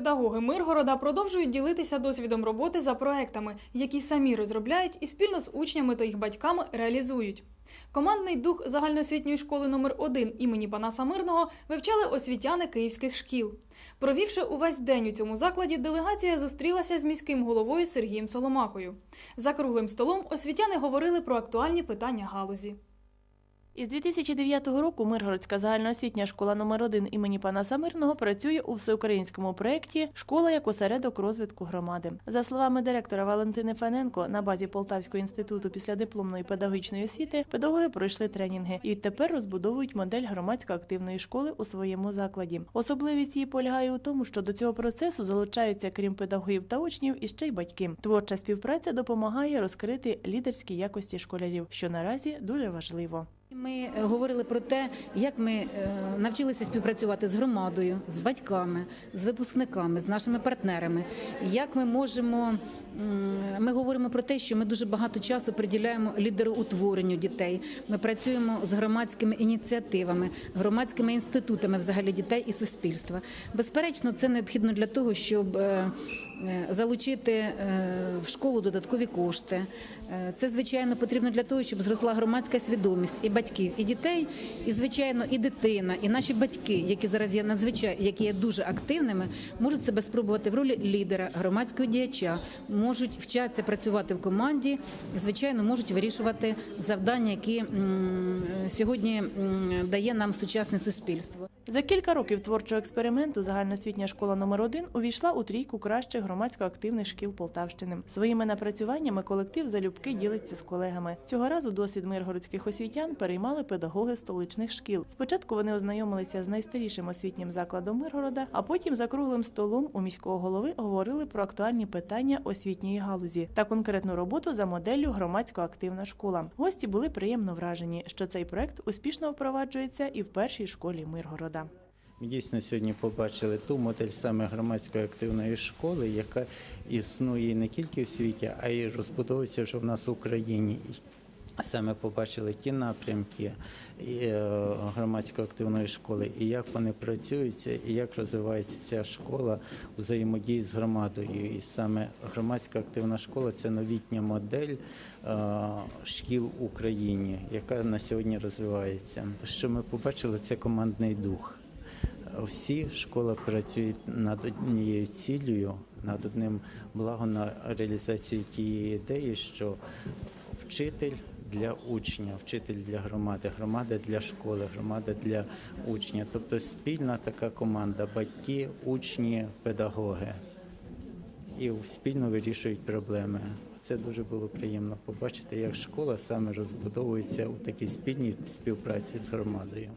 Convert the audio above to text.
Педагоги Миргорода продовжують ділитися досвідом роботи за проектами, які самі розробляють і спільно з учнями та їх батьками реалізують. Командний дух загальноосвітньої школи номер 1 імені Панаса Мирного вивчали освітяни київських шкіл. Провівши увесь день у цьому закладі, делегація зустрілася з міським головою Сергієм Соломахою. За круглим столом освітяни говорили про актуальні питання галузі. Із 2009 року Миргородська загальноосвітня школа номер 1 імені Панаса Мирного працює у всеукраїнському проєкті Школа як осередок розвитку громади. За словами директора Валентини Фаненко, на базі Полтавського інституту післядипломної педагогічної освіти педагоги пройшли тренінги і відтепер розбудовують модель громадсько-активної школи у своєму закладі. Особливість її полягає у тому, що до цього процесу залучаються крім педагогів та учнів і ще й батьки. Творча співпраця допомагає розкрити лідерські якості школярів, що наразі дуже важливо. Ми е, говорили про те, як ми е, навчилися співпрацювати з громадою, з батьками, з випускниками, з нашими партнерами. Як ми можемо ми говоримо про те, що ми дуже багато часу приділяємо лідероутворенню дітей. Ми працюємо з громадськими ініціативами, громадськими інститутами взагалі дітей і суспільства. Безперечно, це необхідно для того, щоб е, залучити в школу додаткові кошти. Це звичайно потрібно для того, щоб зросла громадська свідомість і батьків, і дітей, і звичайно, і дитина, і наші батьки, які зараз є надзвичайно, які є дуже активними, можуть себе спробувати в ролі лідера, громадського діяча, можуть вчатися працювати в команді, і, звичайно, можуть вирішувати завдання, які сьогодні дає нам сучасне суспільство. За кілька років творчого експерименту загальноосвітня школа номер 1 увійшла у трійку кращих громадсько-активних шкіл Полтавщини. Своїми напрацюваннями колектив залюбки ділиться з колегами. Цього разу досвід миргородських освітян переймали педагоги столичних шкіл. Спочатку вони ознайомилися з найстарішим освітнім закладом Миргорода, а потім за круглим столом у міського голови говорили про актуальні питання освітньої галузі та конкретну роботу за моделлю громадсько-активна школа. Гості були приємно вражені, що цей проект успішно впроваджується і в першій школі Миргорода. Ми дійсно сьогодні побачили ту модель саме громадської активної школи, яка існує не тільки в світі, а й розбудовується вже в нас в Україні. Саме побачили ті напрямки е, громадської активної школи, і як вони працюються, і як розвивається ця школа взаємодії з громадою. І саме громадська активна школа це новітня модель е, шкіл в Україні, яка на сьогодні розвивається. Що ми побачили, це командний дух. Всі школи працюють над однією цілею, над одним благом на реалізацію тієї ідеї, що вчитель для учня, вчитель для громади, громада для школи, громада для учня. Тобто спільна така команда, батьки, учні, педагоги. І спільно вирішують проблеми. Це дуже було приємно побачити, як школа саме розбудовується у такій спільній співпраці з громадою.